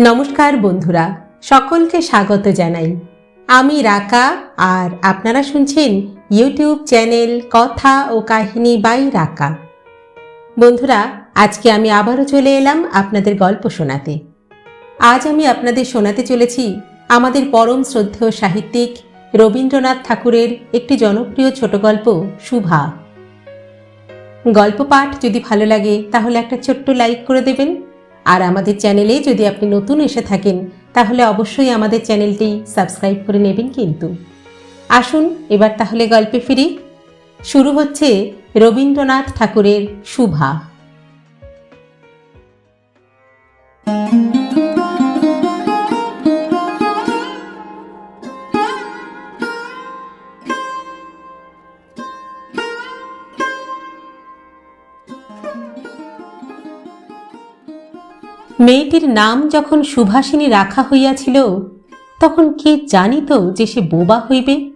নমস্কার বন্ধুরা, সকলকে স্বাগত জানাই। আমি রাকা, আর আপনারা শুনছেন ইউটিউব চ্যানেল কথা ও কাহিনী বাই রাকা। বন্ধুরা, আজকে আমি আবারও চলে এলাম আপনাদের গল্প শোনাতে। আজ আমি আপনাদের শোনাতে চলেছি আমাদের পরম শ্রদ্ধেয় সাহিত্যিক রবীন্দ্রনাথ ঠাকুরের একটি জনপ্রিয় ছোট গল্প, শুভা। গল্প পাঠ যদি ভালো লাগে, তাহলে একটা ছোট্ট লাইক করে দেবেন। আর আমাদের চ্যানেলে যদি আপনি নতুন এসে থাকেন, তাহলে অবশ্যই আমাদের চ্যানেলটি সাবস্ক্রাইব করে নেবেন কিন্তু। আসুন, এবার তাহলে গল্পে ফিরি। শুরু হচ্ছে রবীন্দ্রনাথ ঠাকুরের শুভা। মেয়েটির নাম যখন সুভাষিনী রাখা হইয়াছিল, তখন কে জানিত যে সে বোবা হইবে?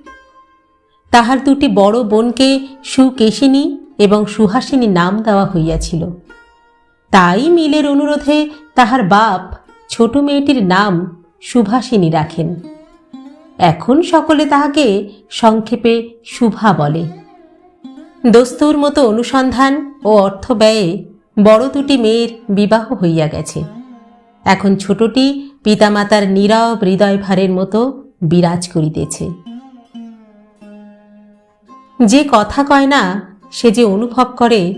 তাহার দুটি বড় বোনকে সুকেশিনী এবং সুহাসিনী নাম দেওয়া হইয়াছিল। তাই মিলের অনুরোধে তাহার বাপ ছোট মেয়েটির নাম সুভাষিনী রাখেন। এখন সকলে তাহাকে সংক্ষেপে শুভা বলে। দস্তুর মতো অনুসন্ধান ও অর্থ ব্যয়ে বড় দুটি মেয়ের বিবাহ হইয়া গেছে। এখন ছোটটি পিতামাতার নীরব হৃদয় ভারের মতো বিরাজ করিতেছে। যে কথা কয় না, সে যে অনুভব করে,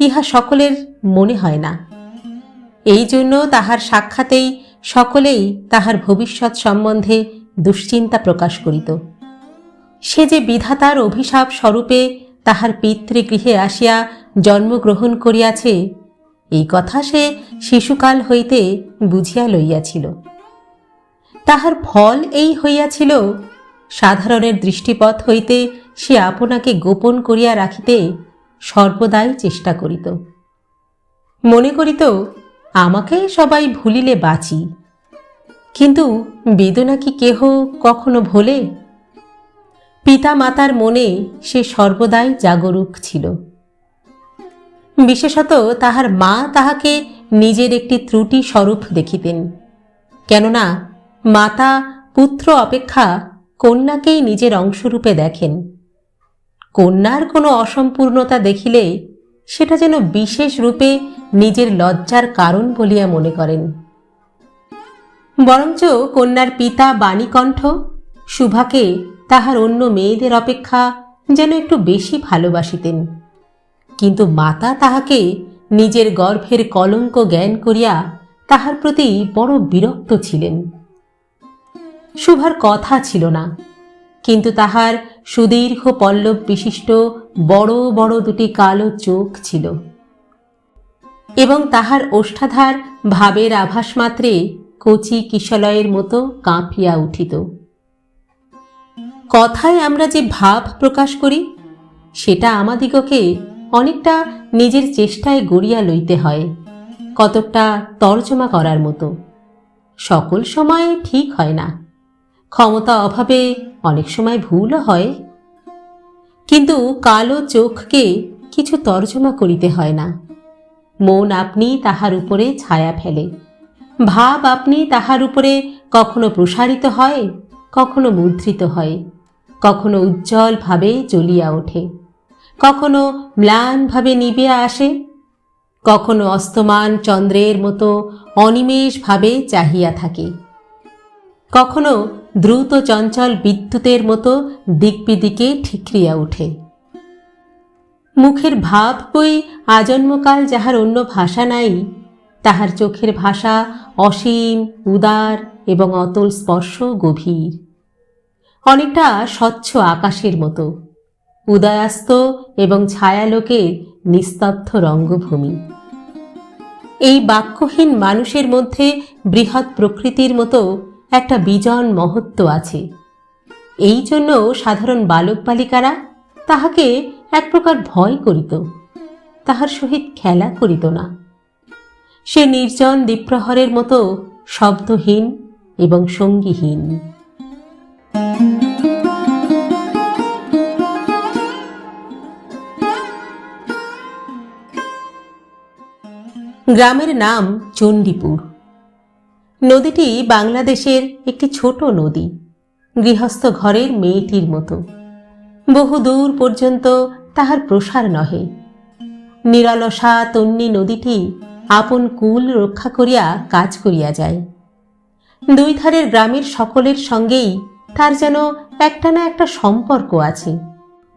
ইহা সকলের মনে হয় না। এই জন্য তাহার সাক্ষাতেই সকলেই তাহার ভবিষ্যৎ সম্বন্ধে দুশ্চিন্তা প্রকাশ করিত। সে যে বিধাতার অভিশাপ স্বরূপে তাহার পিতৃগৃহে আসিয়া জন্মগ্রহণ করিয়াছে এই কথা সে শিশুকাল হইতে বুঝিয়া লইয়াছিল। তাহার ফল এই হইয়াছিল, সাধারণের দৃষ্টিপথ হইতে সে আপনাকে গোপন করিয়া রাখিতে সর্বদাই চেষ্টা করিত। মনে করিত, আমাকে সবাই ভুলিলে বাঁচি। কিন্তু বেদনা কি কেহ কখনো ভোলে? পিতা মাতার মনে সে সর্বদাই জাগরুক ছিল। বিশেষত তাহার মা তাহাকে নিজের একটি ত্রুটি স্বরূপ দেখিতেন। কেননা মাতা পুত্র অপেক্ষা কন্যাকেই নিজের অংশরূপে দেখেন। কন্যার কোনো অসম্পূর্ণতা দেখিলে সেটা যেন বিশেষ রূপে নিজের লজ্জার কারণ বলিয়া মনে করেন। বরঞ্চ কন্যার পিতা বাণীকণ্ঠ সুভাকে তাহার অন্য মেয়েদের অপেক্ষা যেন একটু বেশি ভালোবাসিতেন। কিন্তু মাতা তাহাকে নিজের গর্ভের কলঙ্ক জ্ঞান করিয়া তাহার প্রতি বড় বিরক্ত ছিলেন। শুভার কথা ছিল না, কিন্তু তাহার সুদীর্ঘ পল্লব বিশিষ্ট বড় বড় দুটি কালো চোখ ছিল এবং তাহার ওষ্ঠাধার ভাবের আভাস মাত্রে কচি কিশলয়ের মতো কাঁপিয়া উঠিত। কথায় আমরা যে ভাব প্রকাশ করি, সেটা আমাদিগকে অনেকটা নিজের চেষ্টায় গড়িয়া লইতে হয়, কতকটা তর্জমা করার মতো। সকল সময় ঠিক হয় না। ক্ষমতা অভাবে অনেক সময় ভুলও হয়। কিন্তু কালো চোখকে কিছু তর্জমা করিতে হয় না। মন আপনি তাহার উপরে ছায়া ফেলে। ভাব আপনি তাহার উপরে কখনো প্রসারিত হয়, কখনো মুদ্রিত হয়, কখনো উজ্জ্বলভাবে জ্বলিয়া ওঠে। কখনো ম্লানভাবে নিবিয়া আসে, কখনো অস্তমান চন্দ্রের মতো অনিমেষভাবে চাহিয়া থাকে, কখনো দ্রুত চঞ্চল বিদ্যুতের মতো দিকবিদিকে ঠিকরিয়া ওঠে মুখের ভাব বই আজন্মকাল যাহার অন্য ভাষা নাই, তাহার চোখের ভাষা অসীম, উদার এবং অতল স্পর্শ গভীর, অনেকটা স্বচ্ছ আকাশের মতো। উদয়াস্ত এবং ছায়ালোকের নিস্তব্ধ রঙ্গভূমি। এই বাক্যহীন মানুষের মধ্যে বৃহৎ প্রকৃতির মতো একটা বিজন মহত্ব আছে। এই জন্য সাধারণ বালক বালিকারা তাহাকে এক প্রকার ভয় করিত, তাহার সহিত খেলা করিত না। সে নির্জন দ্বীপ্রহরের মতো শব্দহীন এবং সঙ্গীহীন। গ্রামের নাম চণ্ডীপুর। নদীটি বাংলাদেশের একটি ছোট নদী, গৃহস্থ ঘরের মেয়েটির মতো। বহু দূর পর্যন্ত তাহার প্রসার নহে। নিরলসা তন্নি নদীটি আপন কুল রক্ষা করিয়া কাজ করিয়া যায়। দুই ধারের গ্রামের সকলের সঙ্গেই তার যেন একটা না একটা সম্পর্ক আছে।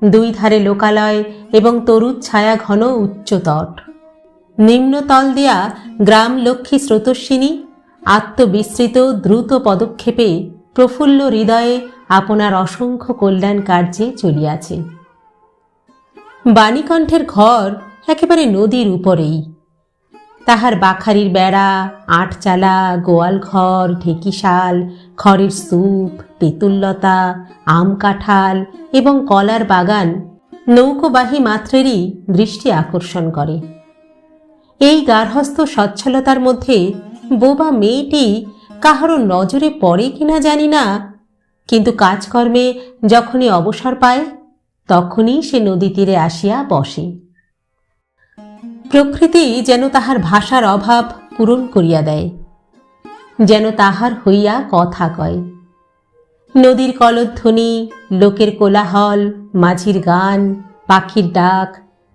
দুই ধারে লোকালয় এবং তরুদ ছায়া ঘন উচ্চতট। নিম্নতল দিয়া গ্রাম লক্ষ্মী স্রোতস্বিনী, আত্মবিস্তৃত দ্রুত পদক্ষেপে প্রফুল্ল হৃদয়ে আপনার অসংখ্য কল্যাণ কার্যে চলিয়াছে। বাণীকণ্ঠের ঘর একেবারে নদীর উপরেই। তাহার বাখারির বেড়া, আটচালা, গোয়াল ঘর, ঢেকিশাল, খড়ের স্তূপ, তেঁতুল্লতা, আম কাঁঠাল এবং কলার বাগান নৌকোবাহী মাত্রেরই দৃষ্টি আকর্ষণ করে। এই গার্হস্থ সচ্ছলতার মধ্যে বোবা মেয়েটি কাহারও নজরে পড়ে কিনা জানি না। কিন্তু কাজকর্মে যখনই অবসর পায়, তখনই সে নদী তীরে আসিয়া বসে। প্রকৃতি যেন তাহার ভাষার অভাব পূরণ করিয়া দেয়, যেন তাহার হইয়া কথা কয়। নদীর কলধ্বনি, লোকের কোলাহল, মাঝির গান, পাখির ডাক,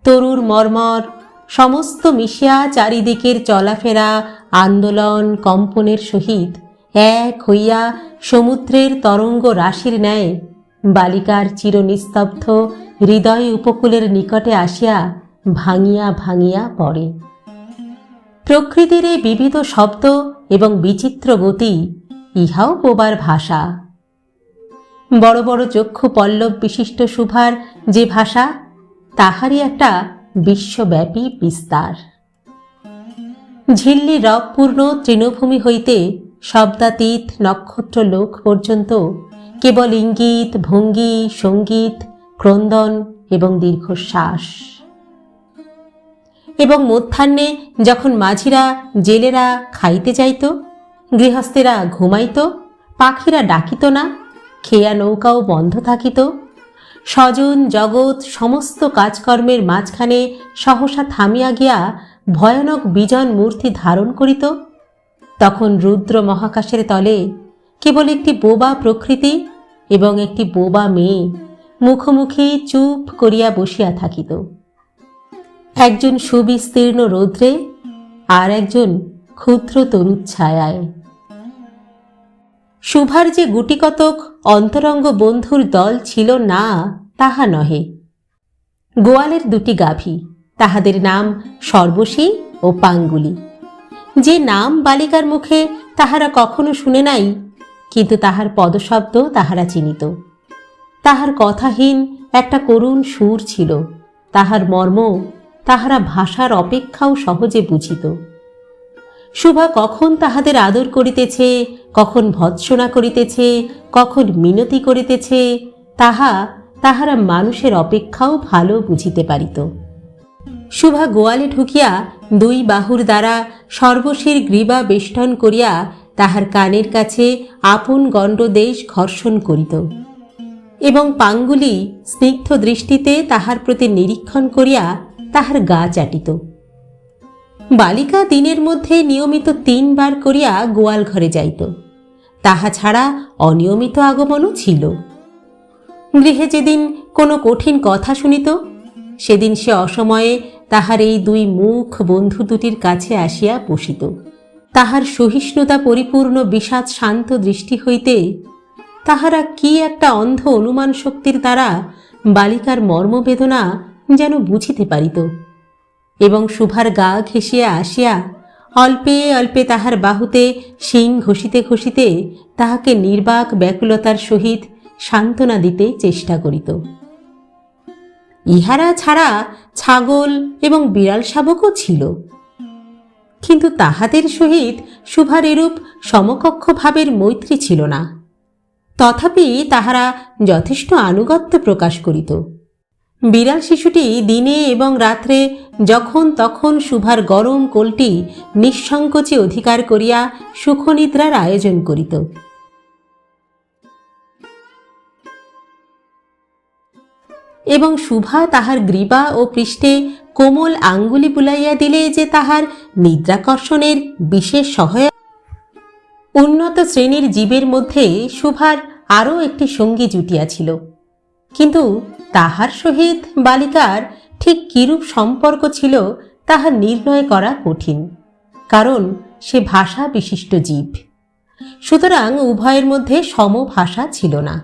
তরুর মর্মর সমস্ত মিশিয়া চারিদিকের চলাফেরা, আন্দোলন, কম্পনের সহিত এক হইয়া সমুদ্রের তরঙ্গ রাশির ন্যায় বালিকার চিরনিস্তব্ধ হৃদয় উপকূলের নিকটে আসিয়া ভাঙিয়া ভাঙিয়া পড়ে। প্রকৃতির এই বিবিধ শব্দ এবং বিচিত্র গতি ইহাও বোবার ভাষা। বড় বড় চক্ষু পল্লব বিশিষ্ট সুভার যে ভাষা, তাহারই একটা বিশ্বব্যাপী বিস্তার। ঝিল্লি রবপূর্ণ তৃণভূমি হইতে শব্দাতীত নক্ষত্র লোক পর্যন্ত কেবল ইঙ্গিত, ভঙ্গি, সংগীত, ক্রন্দন এবং দীর্ঘশ্বাস। এবং মধ্যাহ্নে যখন মাঝিরা, জেলেরা খাইতে যাইত, গৃহস্থেরা ঘুমাইত, পাখিরা ডাকিত না, খেয়া নৌকাও বন্ধ থাকিত স্বজন, জগৎ, সমস্ত কাজকর্মের মাঝখানে সহসা থামিয়া গিয়া ভয়ানক বিজন মূর্তি ধারণ করিত। তখন রুদ্র মহাকাশের তলে কেবল একটি বোবা প্রকৃতি এবং একটি বোবা মেয়ে মুখোমুখি চুপ করিয়া বসিয়া থাকিত। একজন সুবিস্তীর্ণ রৌদ্রে আর একজন ক্ষুদ্র তরুচ্ছায়ায় শুভার যে গুটিকতক অন্তরঙ্গ বন্ধুর দল ছিল না, তাহা নহে। গোয়ালের দুটি গাভী, তাহাদের নাম সর্বশী ও পাঙ্গুলি। যে নাম বালিকার মুখে তাহারা কখনো শুনে নাই, কিন্তু তাহার পদশব্দ তাহারা চিনিত। তাহার কথাহীন একটা করুণ সুর ছিল, তাহার মর্ম তাহারা ভাষার অপেক্ষাও সহজে বুঝিত। শুভা কখন তাহাদের আদর করিতেছে, কখন ভৎসনা করিতেছে, কখন মিনতি করিতেছে, তাহা তাহারা মানুষের অপেক্ষাও ভালো বুঝিতে পারিত। শুভা গোয়ালে ঢুকিয়া দুই বাহুর দ্বারা সর্বশীর গ্রীবা বেষ্টন করিয়া তাহার কানের কাছে আপন গণ্ডদেশ ঘর্ষণ করিত এবং পাঙ্গুলি স্নিগ্ধ দৃষ্টিতে তাহার প্রতি নিরীক্ষণ করিয়া তাহার গা চাটিত। বালিকা দিনের মধ্যে নিয়মিত তিনবার করিয়া গোয়াল ঘরে যাইত। তাহা ছাড়া অনিয়মিত আগমনও ছিল। গৃহে যেদিন কোনো কঠিন কথা শুনিত, সেদিন সে অসময়ে তাহার এই দুই মুখ বন্ধু দুটির কাছে আসিয়া বসিত। তাহার সহিষ্ণুতা পরিপূর্ণ বিষাদ শান্ত দৃষ্টি হইতে তাহারা কি একটা অন্ধ অনুমান শক্তির দ্বারা বালিকার মর্মবেদনা যেন বুঝিতে পারিত। এবং শুভার গা ঘেঁষিয়া আসিয়া অল্পে অল্পে তাহার বাহুতে শিং ঘষিতে ঘষিতে তাহাকে নির্বাক ব্যাকুলতার সহিত সান্ত্বনা দিতে চেষ্টা করিত। ইহারা ছাড়া ছাগল এবং বিড়াল শাবকও ছিল। কিন্তু তাহাদের সহিত শুভার এরূপ সমকক্ষ ভাবের মৈত্রী ছিল না। তথাপি তাহারা যথেষ্ট আনুগত্য প্রকাশ করিত। বিড়াল শিশুটি দিনে এবং রাত্রে যখন তখন শুভার গরম কোলটি নিঃসংকোচে অধিকার করিয়া সুখনিদ্রার আয়োজন করিত। এবং শুভা তাহার গ্রীবা ও পৃষ্ঠে কোমল আঙ্গুলি বুলাইয়া দিলে যে তাহার নিদ্রাকর্ষণের বিশেষ সহায় উন্নত শ্রেণির জীবের মধ্যে শুভার আরও একটি সঙ্গী জুটিয়াছিল। কিন্তু তাহার সহিত বালিকার ঠিক কিরূপ সম্পর্ক ছিল তাহা নির্ণয় করা কঠিন, কারণ সে ভাষা বিশিষ্ট জীব। সুতরাং উভয়ের মধ্যে সমভাষা ছিল না।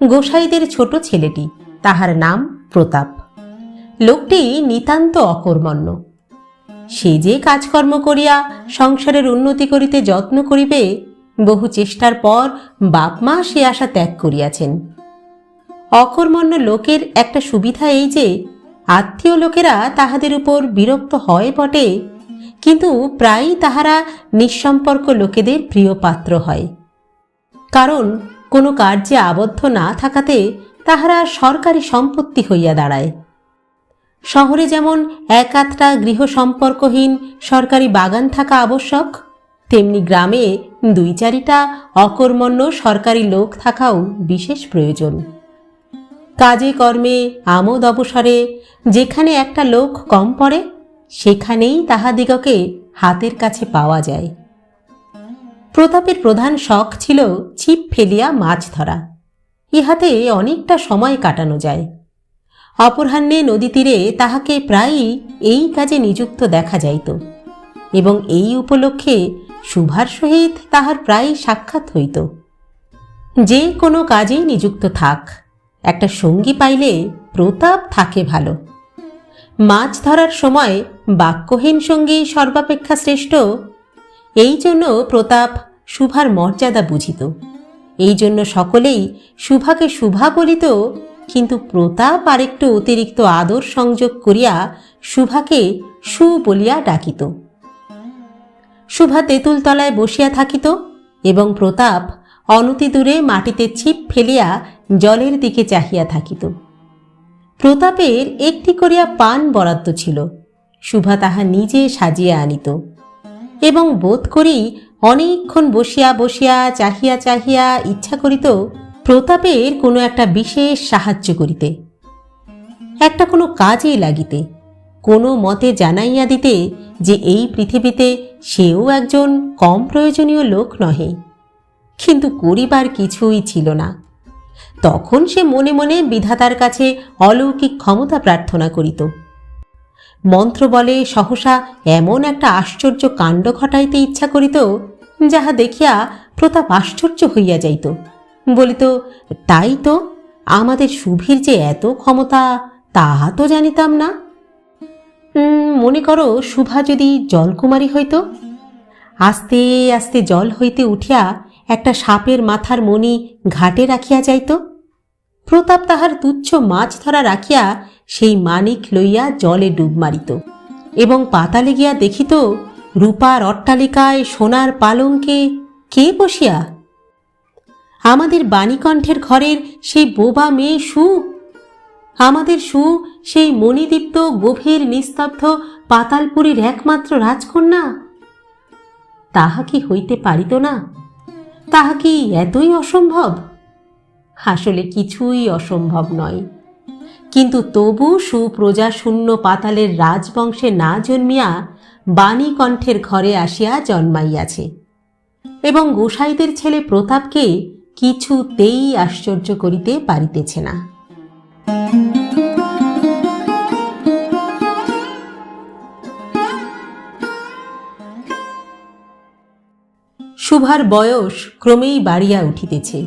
গোসাইদের ছোট ছেলেটি, তাহার নাম প্রতাপ। লোকটি নিতান্ত অকর্মণ্য। সে যে কাজকর্ম করিয়া সংসারের উন্নতি করিতে যত্ন করিবে, বহু চেষ্টার পর বাপ মা সে আশা ত্যাগ করিয়াছেন। অকর্মণ্য লোকের একটা সুবিধা এই যে, আত্মীয় লোকেরা তাহাদের উপর বিরক্ত হয় বটে, কিন্তু প্রায়ই তাহারা নিঃসম্পর্ক লোকেদের প্রিয় পাত্র হয়। কারণ কোনো কার্যে আবদ্ধ না থাকাতে তাহারা সরকারি সম্পত্তি হইয়া দাঁড়ায়। শহরে যেমন এক আধটা গৃহ সম্পর্কহীন সরকারি বাগান থাকা আবশ্যক, তেমনি গ্রামে দুই চারিটা অকর্মণ্য সরকারি লোক থাকাও বিশেষ প্রয়োজন। কাজে কর্মে, আমোদ অবসরে, যেখানে একটা লোক কম পড়ে, সেখানেই তাহাদিগকে হাতের কাছে পাওয়া যায়। প্রতাপের প্রধান শখ ছিল ছিপ ফেলিয়া মাছ ধরা। ইহাতে অনেকটা সময় কাটানো যায়। অপরাহ্নে নদী তীরে তাহাকে প্রায়ই এই কাজে নিযুক্ত দেখা যাইত এবং এই উপলক্ষে শুভার সহিত তাহার প্রায় সাক্ষাৎ হইত। যে কোনো কাজেই নিযুক্ত থাক। একটা সঙ্গী পাইলে প্রতাপ থাকে ভালো। মাছ ধরার সময় বাক্যহীন সঙ্গী সর্বাপেক্ষা শ্রেষ্ঠ। এই জন্য প্রতাপ শুভার মর্যাদা বুঝিত। এই জন্য সকলেই শুভাকে শুভা বলিত, কিন্তু প্রতাপ আরেকটু অতিরিক্ত আদর সংযোগ করিয়া শুভাকে সু বলিয়া ডাকিত। শুভা তেঁতুল তলায় বসিয়া থাকিত এবং প্রতাপ অনতি দূরে মাটিতে ছিপ ফেলিয়া জলের দিকে চাহিয়া থাকিত। প্রতাপের একটি করিয়া পান বরাদ্দ ছিল। শুভা তাহা নিজে সাজিয়া আনিত এবং বোধ করি অনেকক্ষণ বসিয়া বসিয়া চাহিয়া চাহিয়া ইচ্ছা করিত প্রতাপের কোনো একটা বিশেষ সাহায্য করিতে। একটা কোনো কাজে লাগিতে, কোনো মতে জানাইয়া দিতে যে এই পৃথিবীতে সেও একজন কম প্রয়োজনীয় লোক নহে। কিন্তু করিবার কিছুই ছিল না। তখন সে মনে মনে বিধাতার কাছে অলৌকিক ক্ষমতা প্রার্থনা করিত। মন্ত্র বলে, সহসা এমন একটা আশ্চর্য কাণ্ড ঘটাইতে ইচ্ছা করিত, যাহা দেখিয়া প্রতাপ আশ্চর্য হইয়া যাইত। বলিত, তাই তো, আমাদের সুভীর যে এত ক্ষমতা, তাহা তো জানিতাম না। মনে করো শুভা যদি জলকুমারী হইত? আস্তে আস্তে জল হইতে উঠিয়া একটা সাপের মাথার মণি ঘাটে রাখিয়া যাইত। প্রতাপ তাহার তুচ্ছ মাছ ধরা রাখিয়া সেই মানিক লইয়া জলে ডুব মারিত এবং পাতালে গিয়া দেখিত রূপার অট্টালিকায় সোনার পালঙ্কে কে বসিয়া? আমাদের বাণীকণ্ঠের ঘরের সেই বোবা মেয়ে সু? আমাদের সু সেই মণিদীপ্ত গভীর নিস্তব্ধ পাতালপুরীর একমাত্র রাজকন্যা? তাহা কি হইতে পারিত না? তাহা কি এতই অসম্ভব? আসলে কিছুই অসম্ভব নয়। কিন্তু তবু সুপ্রজা শূন্য পাতালের রাজবংশে না জন্মিয়া বাণীকণ্ঠের ঘরে আসিয়া জন্মাইয়াছে। এবং গোসাইদের ছেলে প্রতাপকে কিছুতেই আশ্চর্য করিতে পারিতেছে না। শুভার বয়স ক্রমেই বাড়িয়া উঠিতেছে।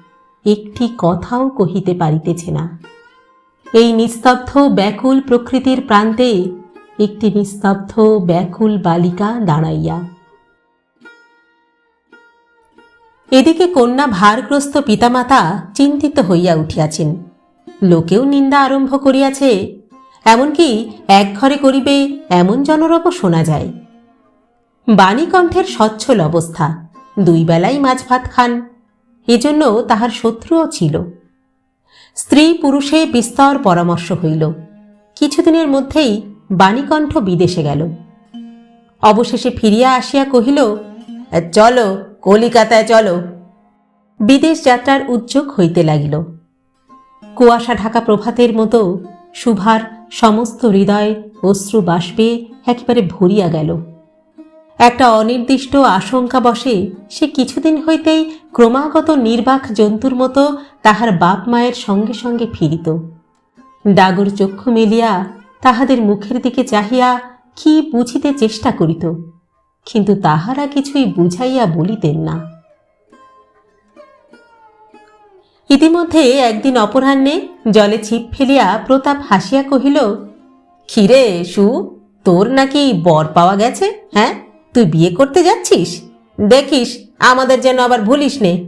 একটি কথাও কহিতে পারিতেছে না। এই নিস্তব্ধ ব্যাকুল প্রকৃতির প্রান্তে একটি নিস্তব্ধ ব্যাকুল বালিকা দাঁড়াইয়া। এদিকে কন্যা ভারগ্রস্ত পিতামাতা চিন্তিত হইয়া উঠিয়াছেন। লোকেও নিন্দা আরম্ভ করিয়াছে, এমনকি এক ঘরে করিবে এমন জনরব শোনা যায়। বাণীকণ্ঠের সচ্ছল অবস্থা, দুই বেলাই মাছ ভাত খান। এজন্য তাহার শত্রুও ছিল। স্ত্রী পুরুষে বিস্তর পরামর্শ হইল। কিছুদিনের মধ্যেই বাণীকণ্ঠ বিদেশে গেল। অবশেষে ফিরিয়া আসিয়া কহিল, চলো, কলিকাতায় চলো। বিদেশ যাত্রার উদ্যোগ হইতে লাগিল। কুয়াশা ঢাকা প্রভাতের মতো শুভার সমস্ত হৃদয় অশ্রু বাষ্পে একেবারে ভরিয়া গেল। একটা অনির্দিষ্ট আশঙ্কা বসে, সে কিছুদিন হইতেই ক্রমাগত নির্বাক জন্তুর মতো তাহার বাপ মায়ের সঙ্গে সঙ্গে ফিরিত। ডাগর চক্ষু মেলিয়া তাহাদের মুখের দিকে চাহিয়া কি বুঝিতে চেষ্টা করিত, কিন্তু তাহারা কিছুই বুঝাইয়া বলিতেন না। ইতিমধ্যে একদিন অপরাহ্নে জলে ছিপ ফেলিয়া প্রতাপ হাসিয়া কহিল খিরে সু, তোর নাকি বর পাওয়া গেছে হ্যাঁ? তুই বিয়ে করতে যাচ্ছিস? দেখিস, আমাদের যেন আবার ভুলিস নে।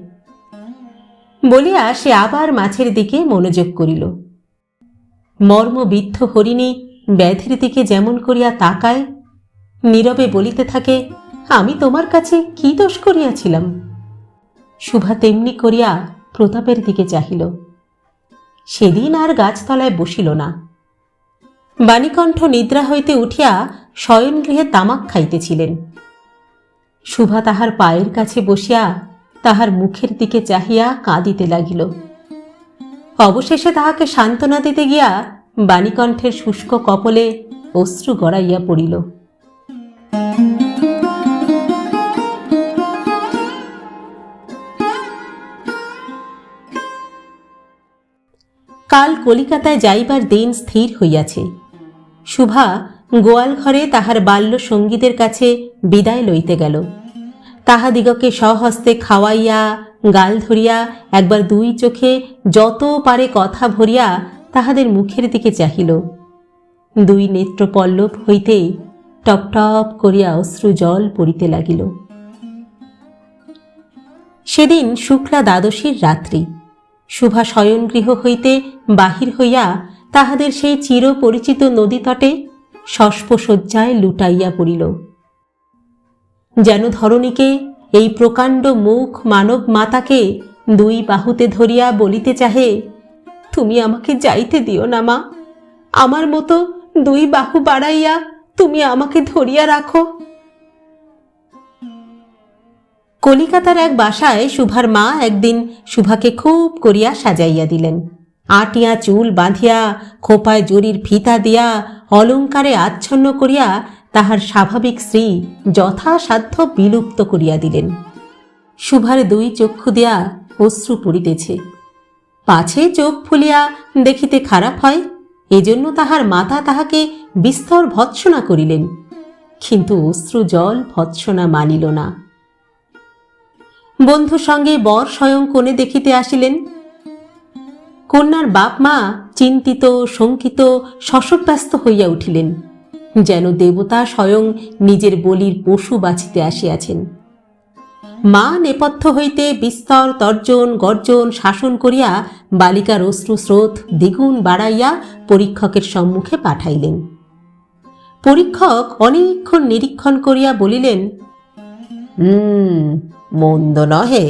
বলিয়া সে আবার মাছের দিকে মনোযোগ করিল। মর্মবিদ্ধ হরিণী ব্যাধির দিকে যেমন করিয়া তাকায়, নীরবে বলিতে থাকে, আমি তোমার কাছে কি দোষ করিয়াছিলাম? শুভা তেমনি করিয়া প্রতাপের দিকে চাহিল। সেদিন আর গাছতলায় বসিল না। বাণীকণ্ঠ নিদ্রা হইতে উঠিয়া শয়নগৃহে তামাক খাইতেছিলেন। শুভা তাহার পায়ের কাছে বসিয়া তাহার মুখের দিকে চাহিয়া কাঁদিতে লাগিল। অবশেষে তাহাকে সান্ত্বনা দিতে গিয়া বাণীকণ্ঠের শুষ্ক কপলে অশ্রু গড়াইয়া পড়িল। কাল কলিকাতায় যাইবার দিন স্থির হইয়াছে। শুভা গোয়াল ঘরে তাহার বাল্য সঙ্গীদের কাছে বিদায় লইতে গেল। তাহাদিগকে সহস্তে খাওয়াইয়া, গাল ধরিয়া একবার দুই চোখে যত পারে কথা ভরিয়া তাহাদের মুখের দিকে চাহিল। দুই নেত্র পল্লব হইতে টপটপ করিয়া অশ্রু জল পড়িতে লাগিল। সেদিন শুক্লা দ্বাদশীর রাত্রি। শুভা শয়নগৃহ হইতে বাহির হইয়া তাহাদের সেই চিরপরিচিত নদীতটে শস্পশয্যায় লুটাইয়া পড়িল। যেন ধরণীকে এই প্রকাণ্ড মুখ মানব মাতাকে দুই বাহুতে ধরিয়া বলিতে চাহে, তুমি আমাকে যাইতে দিও না মা। আমার মতো দুই বাহু বাড়াইয়া তুমি আমাকে ধরিয়া রাখো। কলিকাতার এক বাসায় শুভার মা একদিন শুভাকে খুব করিয়া সাজাইয়া দিলেন। আটিয়া চুল বাঁধিয়া, খোপায় জরির ফিতা দিয়া অলঙ্কারে আচ্ছন্ন করিয়া তাহার স্বাভাবিক স্ত্রী যথাসাধ্য বিলুপ্ত করিয়া দিলেন। শুভার দুই চক্ষু দিয়া অশ্রু পড়িতেছে। পাছে চোখ ফুলিয়া দেখিতে খারাপ হয়, এজন্য তাহার মাতা তাহাকে বিস্তর ভৎসনা করিলেন। কিন্তু অশ্রু জল ভৎসনা মানিল না। বন্ধু সঙ্গে বর স্বয়ং কোণে দেখিতে আসিলেন। কন্যার বাপ মা চিন্তিত, শঙ্কিত শশব্যস্ত হইয়া উঠিলেন, যেন দেবতা স্বয়ং নিজের বলির পশু বাঁচিতে আসিয়াছেন। মা নেপথ্য হইতে বিস্তর তর্জন, গর্জন শাসন করিয়া বালিকার অশ্রু স্রোত দ্বিগুণ বাড়াইয়া পরীক্ষকের সম্মুখে পাঠাইলেন। পরীক্ষক অনেকক্ষণ নিরীক্ষণ করিয়া বলিলেন মন্দ নহে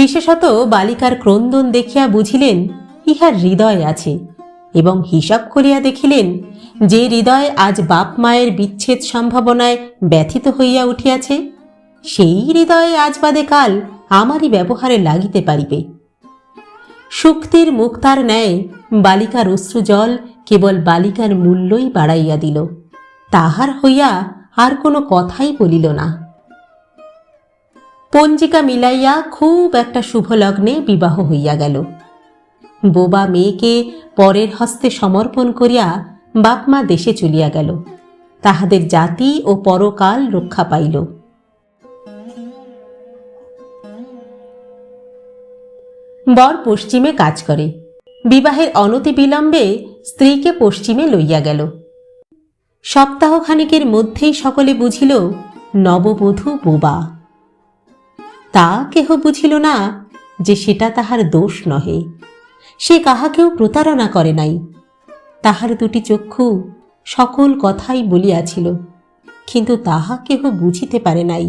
বিশেষত বালিকার ক্রন্দন দেখিয়া বুঝিলেন, ইহার হৃদয় আছে এবং হিসাব করিয়া দেখিলেন, যে হৃদয় আজ বাপ মায়ের বিচ্ছেদ সম্ভাবনায় ব্যথিত হইয়া উঠিয়াছে, সেই হৃদয়ে আজ বাদে কাল আমারই ব্যবহারে লাগিতে পারিবে। শুক্তির মুক্তার ন্যায় বালিকার অশ্রুজল কেবল বালিকার মূল্যই বাড়াইয়া দিল, তাহার হইয়া আর কোনো কথাই বলিল না। পঞ্জিকা মিলাইয়া খুব একটা শুভ লগ্নে বিবাহ হইয়া গেল। বোবা মেয়েকে পরের হস্তে সমর্পণ করিয়া বাপমা দেশে চলিয়া গেল। তাহাদের জাতি ও পরকাল রক্ষা পাইল। বর পশ্চিমে কাজ করে। বিবাহের অনতি বিলম্বে স্ত্রীকে পশ্চিমে লইয়া গেল। সপ্তাহখানেকের মধ্যেই সকলে বুঝিল, নববধূ বোবা। তা কেহ বুঝিল না যে সেটা তাহার দোষ নহে। সে কাহাকেও প্রতারণা করে নাই। তাহার দুটি চক্ষু সকল কথাই বলিয়াছিল, কিন্তু তাহা কেহ বুঝিতে পারে নাই।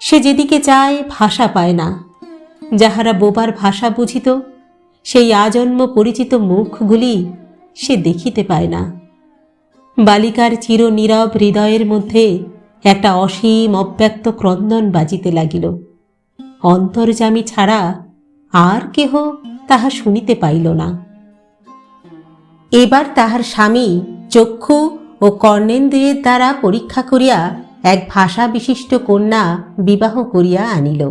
সে যেদিকে চায় ভাষা পায় না। যাহারা বোবার ভাষা বুঝিত, সেই আজন্ম পরিচিত মুখগুলি সে দেখিতে পায় না। বালিকার চির নীরব হৃদয়ের মধ্যে একটা অসীম অব্যক্ত ক্রন্দন বাজিতে লাগিল। অন্তর্জামী ছাড়া আর কেহ তাহা শুনিতে পাইল না। এবার তাহার স্বামী চক্ষু ও কর্ণেন্দ্রের দ্বারা পরীক্ষা করিয়া এক ভাষা বিশিষ্ট কন্যা বিবাহ করিয়া আনিল।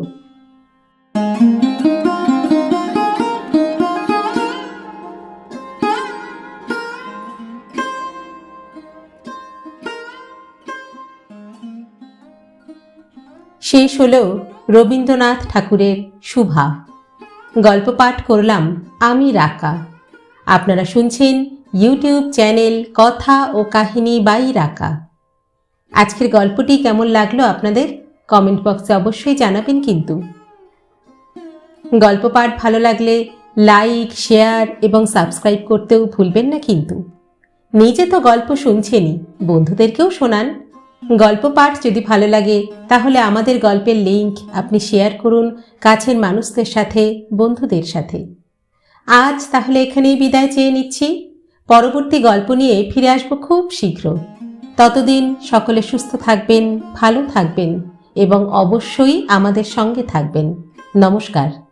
শেষ হল রবীন্দ্রনাথ ঠাকুরের শুভা। গল্প পাঠ করলাম আমি রাকা। আপনারা শুনছেন ইউটিউব চ্যানেল কথা ও কাহিনী বাই রাকা। আজকের গল্পটি কেমন লাগল আপনাদের? কমেন্ট বক্সে অবশ্যই জানাবেন কিন্তু। গল্প পাঠ ভালো লাগলে লাইক, শেয়ার এবং সাবস্ক্রাইব করতেও ভুলবেন না কিন্তু। নিজে তো গল্প শুনছেনই, বন্ধুদেরকেও শোনান। গল্প পাঠ যদি ভালো লাগে, তাহলে আমাদের গল্পের লিংক আপনি শেয়ার করুন কাছের মানুষদের সাথে, বন্ধুদের সাথে। আজ তাহলে এখানেই বিদায় চেয়ে নিচ্ছি। পরবর্তী গল্প নিয়ে ফিরে আসব খুব শীঘ্র। ততদিন সকলে সুস্থ থাকবেন, ভালো থাকবেন এবং অবশ্যই আমাদের সঙ্গে থাকবেন। নমস্কার।